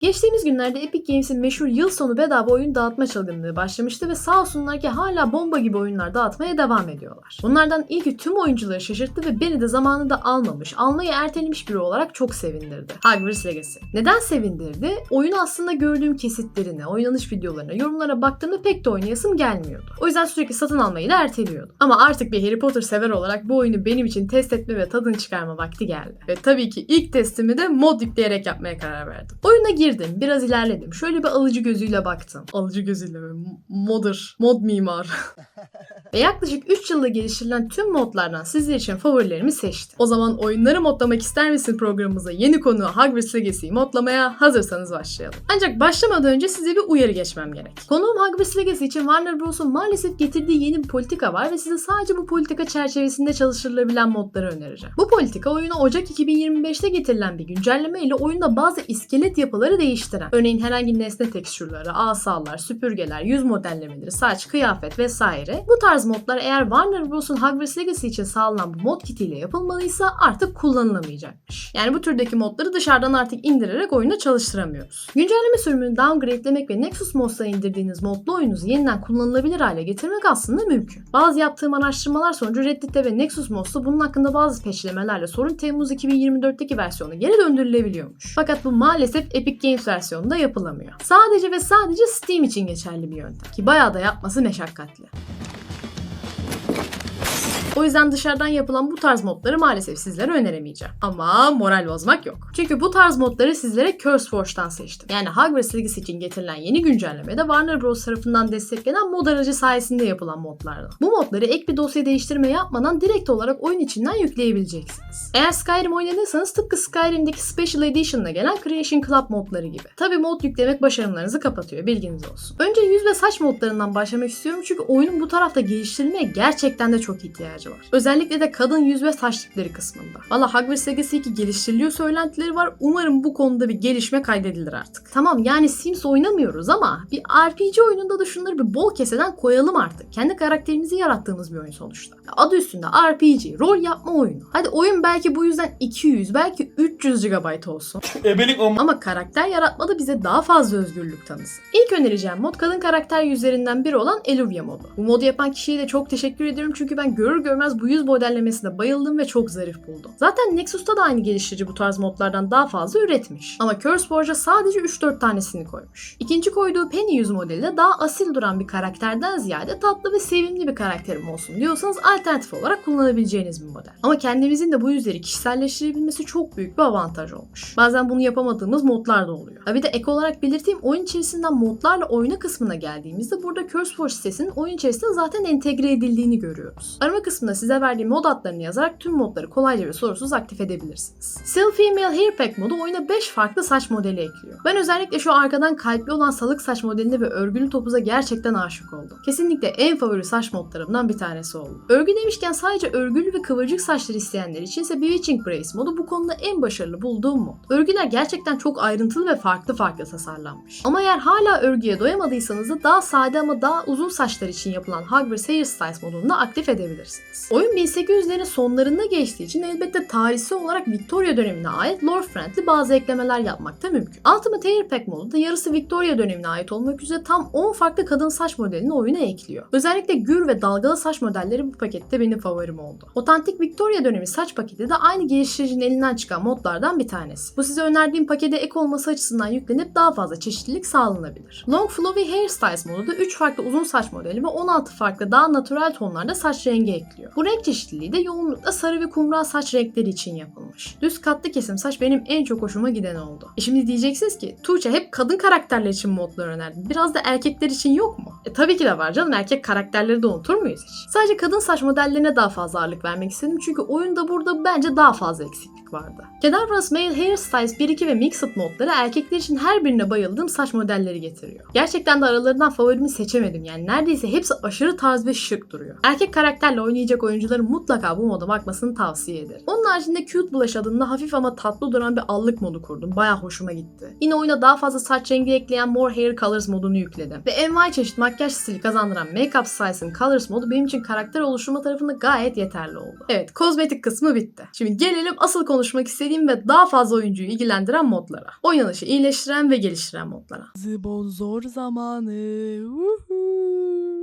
Geçtiğimiz günlerde Epic Games'in meşhur yıl sonu bedava oyun dağıtma çılgınlığı başlamıştı ve sağ olsunlar ki hala bomba gibi oyunlar dağıtmaya devam ediyorlar. Bunlardan ilki tüm oyuncuları şaşırttı ve beni de zamanında almamış, almayı ertelemiş biri olarak çok sevindirdi. Hogwarts Legacy. Neden sevindirdi? Oyunu aslında gördüğüm kesitlerine, oynanış videolarına, yorumlara baktığımda pek de oynayasım gelmiyordu. O yüzden sürekli satın almayı da erteliyordum. Ama artık bir Harry Potter sever olarak bu oyunu benim için test etme ve tadını çıkarma vakti geldi. Ve tabii ki ilk testimi de mod yükleyerek yapmaya karar verdim. Oyuna girdim, biraz ilerledim. Şöyle bir alıcı gözüyle baktım. Alıcı gözüyle böyle modder, mod mimar. ve yaklaşık 3 yılda geliştirilen tüm modlardan sizler için favorilerimi seçtim. O zaman oyunları modlamak ister misin programımıza yeni konu Hogwarts Legacy'yi modlamaya hazırsanız başlayalım. Ancak başlamadan önce size bir uyarı geçmem gerek. Konuğum Hogwarts Legacy için Warner Bros'un maalesef getirdiği yeni bir politika var ve size sadece bu politika çerçevesinde çalıştırılabilen modları önereceğim. Bu politika oyuna Ocak 2025'te getirilen bir güncelleme ile oyunda bazı iskelet yapıları değiştiren, örneğin herhangi nesne tekstürleri, asalar, süpürgeler, yüz modellemeleri, saç, kıyafet vesaire. Bu tarz modlar eğer Warner Bros'un Hogwarts Legacy için sağlanan bu mod kitiyle yapılmalıysa artık kullanılamayacakmış. Yani bu türdeki modları dışarıdan artık indirerek oyunda çalıştıramıyoruz. Güncelleme sürümünü downgrade'lemek ve Nexus Mods'tan indirdiğiniz modlu oyunuzu yeniden kullanılabilir hale getirmek aslında mümkün. Bazı yaptığım araştırmalar sonucu Reddit'te ve Nexus Mods'ta bunun hakkında bazı peşlemelerle sorun Temmuz 2024'teki versiyonu geri döndürülebiliyormuş. Fakat bu maalesef Epic Games versiyonunda yapılamıyor. Sadece ve sadece Steam için geçerli bir yöntem. Ki bayağı da yapması meşakkatli. O yüzden dışarıdan yapılan bu tarz modları maalesef sizlere öneremeyeceğim. Ama moral bozmak yok. Çünkü bu tarz modları sizlere CurseForge'dan seçtim. Yani Hogwarts Legacy için getirilen yeni güncellemede Warner Bros. tarafından desteklenen mod aracı sayesinde yapılan modlardan. Bu modları ek bir dosya değiştirme yapmadan direkt olarak oyun içinden yükleyebileceksiniz. Eğer Skyrim oynadıysanız tıpkı Skyrim'deki Special Edition'la gelen Creation Club modları gibi. Tabi mod yüklemek başarımlarınızı kapatıyor bilginiz olsun. Önce yüz ve saç modlarından başlamak istiyorum çünkü oyunun bu tarafta geliştirilmeye gerçekten de çok ihtiyacı var. Özellikle de kadın yüz ve saç tipleri kısmında. Valla Hogwarts Legacy 2 geliştiriliyor söylentileri var. Umarım bu konuda bir gelişme kaydedilir artık. Tamam yani Sims oynamıyoruz ama bir RPG oyununda da şunları bir bol keseden koyalım artık. Kendi karakterimizi yarattığımız bir oyun sonuçta. Adı üstünde RPG, rol yapma oyunu. Hadi oyun belki bu yüzden 200, belki 300 GB olsun. Ebelik Ama karakter yaratmada bize daha fazla özgürlük tanısın. İlk önereceğim mod kadın karakter yüzlerinden biri olan Eluvia modu. Bu modu yapan kişiye de çok teşekkür ediyorum çünkü ben görür görmez bu yüz modellemesine bayıldım ve çok zarif buldum. Zaten Nexus'ta da aynı geliştirici bu tarz modlardan daha fazla üretmiş. Ama CurseForge'a sadece 3-4 tanesini koymuş. İkinci koyduğu Penny yüz modeli de daha asil duran bir karakterden ziyade tatlı ve sevimli bir karakterim olsun diyorsanız alternatif olarak kullanabileceğiniz bir model. Ama kendimizin de bu yüzleri kişiselleştirebilmesi çok büyük bir avantaj olmuş. Bazen bunu yapamadığımız modlar da oluyor. Ha bir de ek olarak belirteyim oyun içerisinden modlarla oyna kısmına geldiğimizde burada CurseForge sitesinin oyun içerisinde zaten entegre edildiğini görüyoruz. Arama kısmında size verdiğim mod adlarını yazarak tüm modları kolayca ve sorunsuz aktif edebilirsiniz. Still Female Hair Pack modu oyuna 5 farklı saç modeli ekliyor. Ben özellikle şu arkadan kalpli olan salık saç modeline ve örgülü topuza gerçekten aşık oldum. Kesinlikle en favori saç modlarımdan bir tanesi oldu. Örgü demişken sadece örgülü ve kıvırcık saçlar isteyenler içinse Bewitching Brace modu bu konuda en başarılı bulduğum mod. Örgüler gerçekten çok ayrıntılı ve farklı farklı tasarlanmış. Ama eğer hala örgüye doyamadıysanız da daha sade ama daha uzun saçlar için yapılan Hogwarts Hairstyles modunu da aktif edebilirsiniz. Oyun 1800'lerin sonlarında geçtiği için elbette tarihsel olarak Victoria dönemine ait lore friendly bazı eklemeler yapmak da mümkün. Ultimate Hair Pack modu da yarısı Victoria dönemine ait olmak üzere tam 10 farklı kadın saç modelini oyuna ekliyor. Özellikle gür ve dalgalı saç modelleri bu pakette benim favorim oldu. Otantik Victoria dönemi saç paketi de aynı geliştiricinin elinden çıkan modlardan bir tanesi. Bu size önerdiğim pakete ek olması açısından yüklenip daha fazla çeşitlilik sağlanabilir. Long Flowy Hairstyles modu da 3 farklı uzun saç modeli ve 16 farklı daha natural tonlarda saç rengi ekliyor. Bu renk çeşitliliği de yoğunlukla sarı ve kumral saç renkleri için yapılmış. Düz katlı kesim saç benim en çok hoşuma giden oldu. E şimdi diyeceksiniz ki Tuğçe hep kadın karakterler için modlar önerdin. Biraz da erkekler için yok mu? E tabii ki de var canım. Erkek karakterleri de unutur muyuz hiç? Sadece kadın saç modellerine daha fazla ağırlık vermek istedim çünkü oyunda burada bence daha fazla eksiklik vardı. Kedavras Male Hairstyles 1-2 ve Mixed modları erkekler için her birine bayıldığım saç modelleri getiriyor. Gerçekten de aralarından favorimi seçemedim yani neredeyse hepsi aşırı tarz ve şık duruyor. Erkek karakterle oynayacak oynayacak oyuncuların mutlaka bu moda bakmasını tavsiye ederim. Onun haricinde Cute Blush adında hafif ama tatlı duran bir allık modu kurdum. Baya hoşuma gitti. Yine oyuna daha fazla saç rengi ekleyen More Hair Colors modunu yükledim. Ve envai çeşit makyaj stili kazandıran Makeup Style'ın Colors modu benim için karakter oluşturma tarafında gayet yeterli oldu. Evet kozmetik kısmı bitti. Şimdi gelelim asıl konuşmak istediğim ve daha fazla oyuncuyu ilgilendiren modlara. Oynanışı iyileştiren ve geliştiren modlara. Zbonzor zamanı. Woohoo.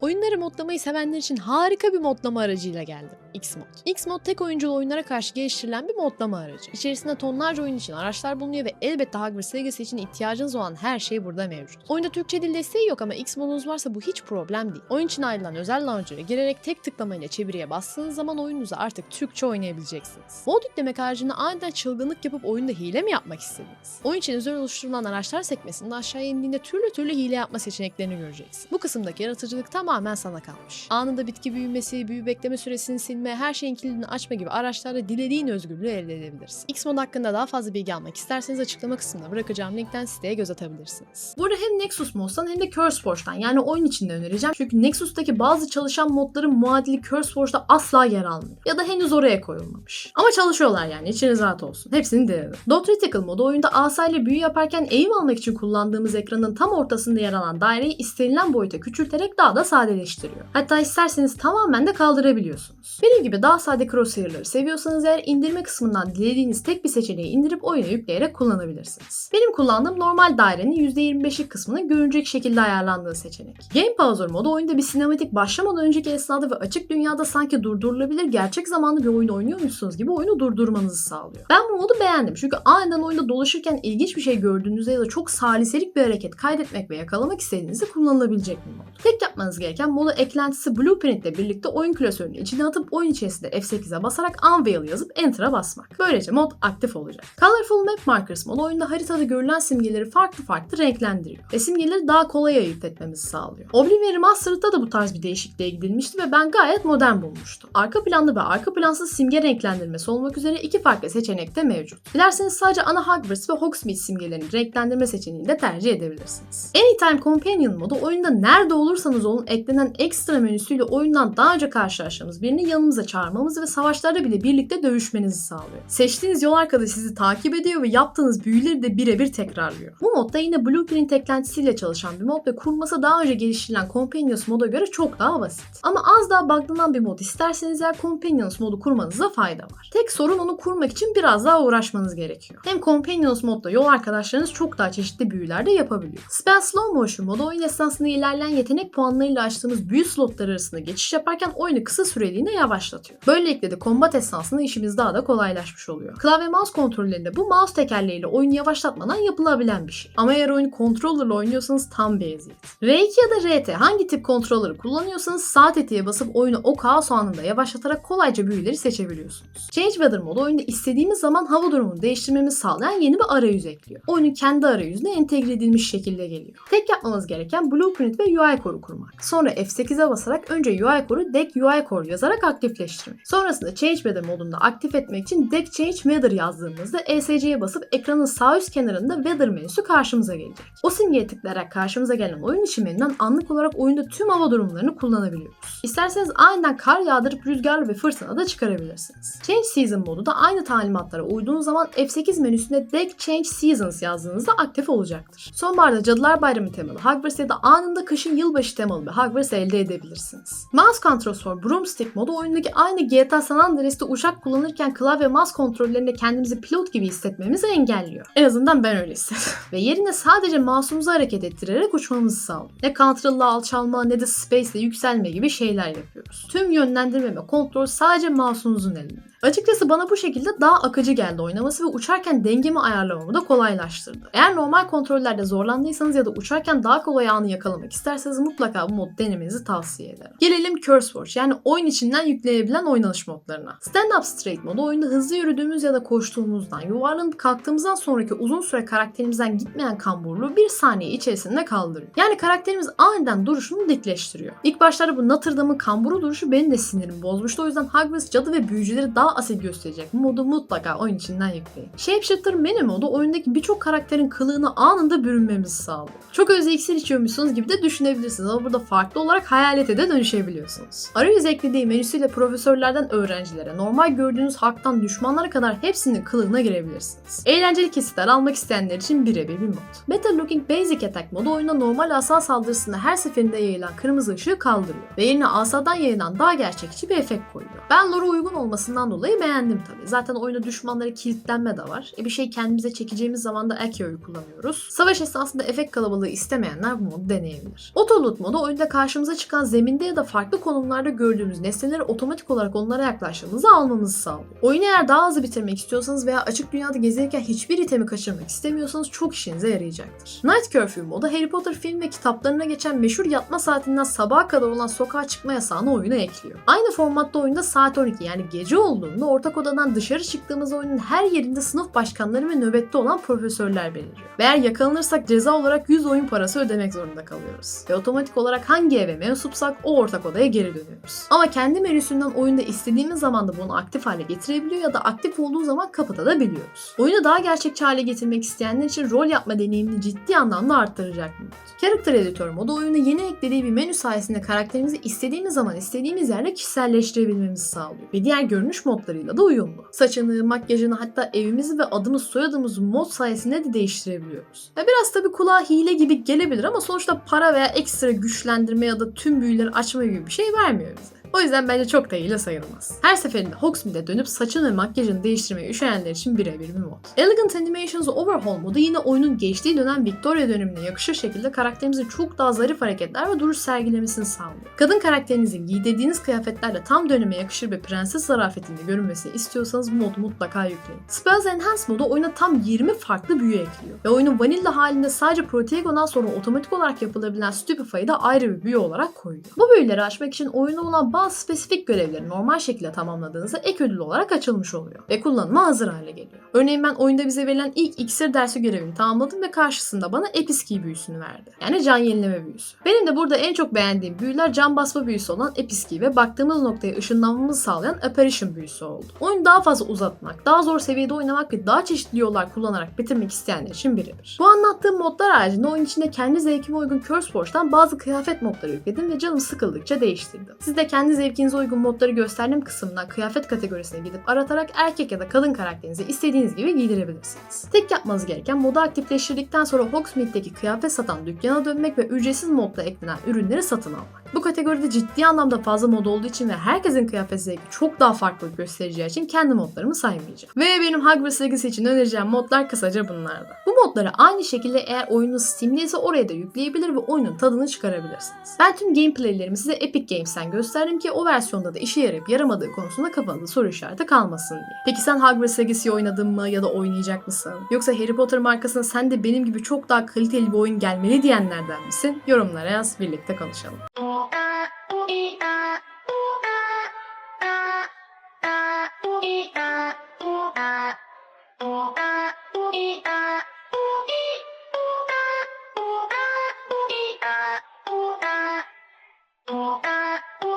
Oyunları modlamayı sevenler için harika bir modlama aracıyla geldim. Xmod. Xmod tek oyunculu oyunlara karşı geliştirilen bir modlama aracı. İçerisinde tonlarca oyun için araçlar bulunuyor ve elbette Hogwarts Legacy için ihtiyacınız olan her şey burada mevcut. Oyunda Türkçe dil desteği yok ama Xmod'unuz varsa bu hiç problem değil. Oyun için ayrılan özel launcher'a girerek tek tıklamayla çeviriye bastığınız zaman oyununuzu artık Türkçe oynayabileceksiniz. Mod yüklemek haricinde aniden çılgınlık yapıp oyunda hile mi yapmak istediniz? Oyun için özel oluşturulan araçlar sekmesinde aşağıya indiğinde türlü türlü hile yapma seçeneklerini göreceksin. Bu kısımdaki yaratıcılık tamamen sana kalmış. Anında bitki büyümesi, büyü bekleme süresini silme, her şeyin kilidini açma gibi araçlarla dilediğin özgürlüğü elde edebilirsin. Xmod hakkında daha fazla bilgi almak isterseniz açıklama kısmına bırakacağım linkten siteye göz atabilirsiniz. Burada hem Nexus Mod'dan hem de CurseForge'dan yani oyun içinde önereceğim. Çünkü Nexus'taki bazı çalışan modların muadili CurseForge'da asla yer almıyor. Ya da henüz oraya koyulmamış. Ama çalışıyorlar yani içiniz rahat olsun. Hepsini denedim. Dot Reticle modu oyunda asa ile büyü yaparken eğim almak için kullandığımız ekranın tam ortasında yer alan daireyi istenilen boyuta küçülterek daha da sadeleştiriyor. Hatta isterseniz tamamen de kaldırabiliyorsunuz. Benim gibi daha sade crosshair'ları seviyorsanız eğer indirme kısmından dilediğiniz tek bir seçeneği indirip oyuna yükleyerek kullanabilirsiniz. Benim kullandığım normal dairenin %25'lik kısmının görünecek şekilde ayarlandığı seçenek. Game Pauser modu oyunda bir sinematik başlamadan önceki esnada ve açık dünyada sanki durdurulabilir gerçek zamanlı bir oyun oynuyormuşsunuz gibi oyunu durdurmanızı sağlıyor. Ben bu modu beğendim çünkü aniden oyunda dolaşırken ilginç bir şey gördüğünüzde ya da çok saliselik bir hareket kaydetmek ve yakalamak istediğinizde kullanılabilecek bir mod. Tek yapmanız gereken modu eklentisi Blueprint ile birlikte oyun klasörünü içine atıp oyun içerisinde F8'e basarak Unveil yazıp Enter'a basmak. Böylece mod aktif olacak. Colorful Map Markers modu oyunda haritada görülen simgeleri farklı farklı renklendiriyor ve simgeleri daha kolay ayırt etmemizi sağlıyor. Oblivion Remastered'da da bu tarz bir değişikliğe gidilmişti ve ben gayet modern bulmuştum. Arka planlı ve arka plansız simge renklendirmesi olmak üzere iki farklı seçenek de mevcut. Dilerseniz sadece ana Hogwarts ve Hogsmeade simgelerini renklendirme seçeneğini de tercih edebilirsiniz. Anytime Companion modu oyunda nerede olursanız olun eklenen ekstra menüsüyle oyundan daha önce karşılaştığımız birini yanımıza çağırmamızı ve savaşlarda bile birlikte dövüşmenizi sağlıyor. Seçtiğiniz yol arkadaşı sizi takip ediyor ve yaptığınız büyüleri de birebir tekrarlıyor. Bu modda yine Blueprint eklentisiyle çalışan bir mod ve kurması daha önce geliştirilen Companions moda göre çok daha basit. Ama az daha buglanan bir mod isterseniz eğer Companions modu kurmanızda fayda var. Tek sorun onu kurmak için biraz daha uğraşmanız gerekiyor. Hem Companions modda yol arkadaşlarınız çok daha çeşitli büyüler de yapabiliyor. Spell Slow Motion modu oyun esnasında ilerleyen yetenek puanlarıyla açtığımız büyü slotları arasında geçiş yaparken oyunu kısa süreliğine yavaşlatıyor. Böylelikle de kombat esnasında işimiz daha da kolaylaşmış oluyor. Klavye mouse kontrollerinde bu mouse tekerleğiyle oyunu yavaşlatmadan yapılabilen bir şey. Ama eğer oyunu controllerla oynuyorsanız tam bir eziyet. R2 ya da RT hangi tip controller'ı kullanıyorsanız sağ tetiğe basıp oyunu o kaos anında yavaşlatarak kolayca büyüleri seçebiliyorsunuz. Change Weather modu oyunda istediğimiz zaman hava durumunu değiştirmemizi sağlayan yeni bir arayüz ekliyor. Oyunun kendi arayüzüne entegre edilmiş şekilde geliyor. Tek yapmanız gereken Blueprint ve UI Core'u kurmak. Sonra F8'e basarak önce UI Core'u Deck UI Core yazarak aktifleştirmek. Sonrasında Change Weather modunda aktif etmek için Deck Change Weather yazdığımızda ESC'ye basıp ekranın sağ üst kenarında Weather menüsü karşımıza gelecek. O simgeye tıklayarak karşımıza gelen oyun içi menüden anlık olarak oyunda tüm hava durumlarını kullanabiliyoruz. İsterseniz aniden kar yağdırıp rüzgarlı bir fırtına da çıkarabilirsiniz. Change Season modu da aynı talimatlara uyduğunuz zaman F8 menüsünde Deck Change Seasons yazdığınızda aktif olacaktır. Sonbaharda Cadılar Bayramı temalı Hogwarts ya da anında kışın yılbaşı temalı bir Hogwarts elde edebilirsiniz. Mouse Controls for Broomstick modu oyundaki aynı GTA San Andreas'te uçak kullanırken klavye mouse kontrollerinde kendimizi pilot gibi hissetmemizi engelliyor. En azından ben öyle hissediyorum. Ve yerine sadece mouse'umuzu hareket ettirerek uçmamızı sağlıyor. Ne Ctrl'la alçalma ne de space'le yükselme gibi şeyler yapıyoruz. Tüm yönlendirme ve kontrol sadece mouse'umuzun elinde. Açıkçası bana bu şekilde daha akıcı geldi oynaması ve uçarken dengemi ayarlamamı da kolaylaştırdı. Eğer normal kontrollerde zorlandıysanız ya da uçarken daha kolay anı yakalamak isterseniz mutlaka bu modu denemenizi tavsiye ederim. Gelelim CurseForge yani oyun içinden yüklenebilen oynanış modlarına. Stand Up Straight modu oyunda hızlı yürüdüğümüz ya da koştuğumuzdan, yuvarlanıp kalktığımızdan sonraki uzun süre karakterimizden gitmeyen kamburluğu bir saniye içerisinde kaldırıyor. Yani karakterimiz aniden duruşunu dikleştiriyor. İlk başlarda bu Notre Dame'ın kamburu duruşu benim de sinirimi bozmuştu. O yüzden Hogwarts cadı ve büyücüleri daha daha asil gösterecek modu mutlaka oyun içinden yükleyin. Shapeshifter menü modu oyundaki birçok karakterin kılığına anında bürünmemizi sağlıyor. Çok özle iksir içiyormuşsunuz gibi de düşünebilirsiniz ama burada farklı olarak hayalete de dönüşebiliyorsunuz. Arayüz eklediği menüsüyle profesörlerden öğrencilere, normal gördüğünüz halktan düşmanlara kadar hepsinin kılığına girebilirsiniz. Eğlenceli kesitler almak isteyenler için birebir bir mod. Better Looking Basic Attack modu oyunda normal asa saldırısında her seferinde yayılan kırmızı ışığı kaldırıyor ve yerine asadan yayılan daha gerçekçi bir efekt koyuyor. Ben lore'a uygun olmasından dolayı beğendim tabii. Zaten oyunda düşmanlara kilitlenme de var. E bir şey kendimize çekeceğimiz zaman da Akio'yu kullanıyoruz. Savaş esnasında efekt kalabalığı istemeyenler bu modu deneyebilir. Autoloot modu oyunda karşımıza çıkan zeminde ya da farklı konumlarda gördüğümüz nesneleri otomatik olarak onlara yaklaştığımızı almamızı sağlıyor. Oyunu eğer daha hızlı bitirmek istiyorsanız veya açık dünyada gezerken hiçbir itemi kaçırmak istemiyorsanız çok işinize yarayacaktır. Night Curfew modu Harry Potter film ve kitaplarına geçen meşhur yatma saatinden sabaha kadar olan sokağa çıkma yasağını oyuna ekliyor. Aynı formatta oyunda saat 12 yani gece olduğunda ortak odadan dışarı çıktığımız oyunun her yerinde sınıf başkanları ve nöbette olan profesörler beliriyor. Ve eğer yakalanırsak ceza olarak 100 oyun parası ödemek zorunda kalıyoruz. Ve otomatik olarak hangi eve mensupsak o ortak odaya geri dönüyoruz. Ama kendi menüsünden oyunda istediğimiz zaman da bunu aktif hale getirebiliyor ya da aktif olduğu zaman kapatabiliyoruz. Oyunu daha gerçekçi hale getirmek isteyenler için rol yapma deneyimini ciddi anlamda arttıracak mod. Character Editor modu oyuna yeni eklediği bir menü sayesinde karakterimizi istediğimiz zaman istediğimiz yerde kişiselleştirebilmemizi sağlıyor. Ve diğer görünüş modlarıyla da uyumlu. Saçını, makyajını hatta evimizi ve adımız soyadımız mod sayesinde de değiştirebiliyoruz. Ve biraz tabii kulağa hile gibi gelebilir ama sonuçta para veya ekstra güçlendirme ya da tüm büyüleri açma gibi bir şey vermiyor bize. O yüzden bence çok da hile sayılmaz. Her seferinde Hogsmeade'e dönüp saçını ve makyajını değiştirmeye üşenenler için birebir bir mod. Elegant Animations Overhaul modu yine oyunun geçtiği dönem Victoria dönemine yakışır şekilde karakterimizin çok daha zarif hareketler ve duruş sergilemesini sağlıyor. Kadın karakterinizin giydirdiğiniz kıyafetlerle tam döneme yakışır bir prenses zarafetinde görünmesini istiyorsanız bu modu mutlaka yükleyin. Spells Enhance modu oyuna tam 20 farklı büyü ekliyor. Ve oyunun vanilla halinde sadece Protegon'dan sonra otomatik olarak yapılabilen Stupefy'ı da ayrı bir büyü olarak koyuyor. Bu büyüleri açmak için oyunda olan bazı spesifik görevleri normal şekilde tamamladığınızda ek ödül olarak açılmış oluyor ve kullanıma hazır hale geliyor. Örneğin ben oyunda bize verilen ilk iksir dersi görevini tamamladım ve karşısında bana Episki büyüsünü verdi. Yani can yenileme büyüsü. Benim de burada en çok beğendiğim büyüler can basma büyüsü olan Episki ve baktığımız noktaya ışınlanmamızı sağlayan Apparition büyüsü oldu. Oyunu daha fazla uzatmak, daha zor seviyede oynamak ve daha çeşitli yollar kullanarak bitirmek isteyenler için birebir. Bu anlattığım modlar haricinde oyun içinde kendi zevkime uygun CurseForge'dan bazı kıyafet modları yükledim ve canım sıkıldıkça değiştirdim. Siz de kendi zevkinize uygun modları gösterdiğim kısımdan kıyafet kategorisine gidip aratarak erkek ya da kadın karakterinizi istediğiniz gibi giydirebilirsiniz. Tek yapmanız gereken modu aktifleştirdikten sonra Hogsmeade'deki kıyafet satan dükkana dönmek ve ücretsiz modla eklenen ürünleri satın almak. Bu kategoride ciddi anlamda fazla mod olduğu için ve herkesin kıyafet zevki çok daha farklı göstereceği için kendi modlarımı saymayacağım. Ve benim Hogwarts Legacy için önereceğim modlar kısaca bunlardı. Bu modları aynı şekilde eğer oyunun Steam'deyse oraya da yükleyebilir ve oyunun tadını çıkarabilirsiniz. Ben tüm gameplaylerimi size Epic Games'ten gösterdim ki o versiyonda da işe yarayıp yaramadığı konusunda kafanızda soru işareti kalmasın diye. Peki sen Hogwarts Legacy oynadın mı ya da oynayacak mısın? Yoksa Harry Potter markasına sen de benim gibi çok daha kaliteli bir oyun gelmeli diyenlerden misin? Yorumlara yaz, birlikte konuşalım. Ooh,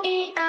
Beep.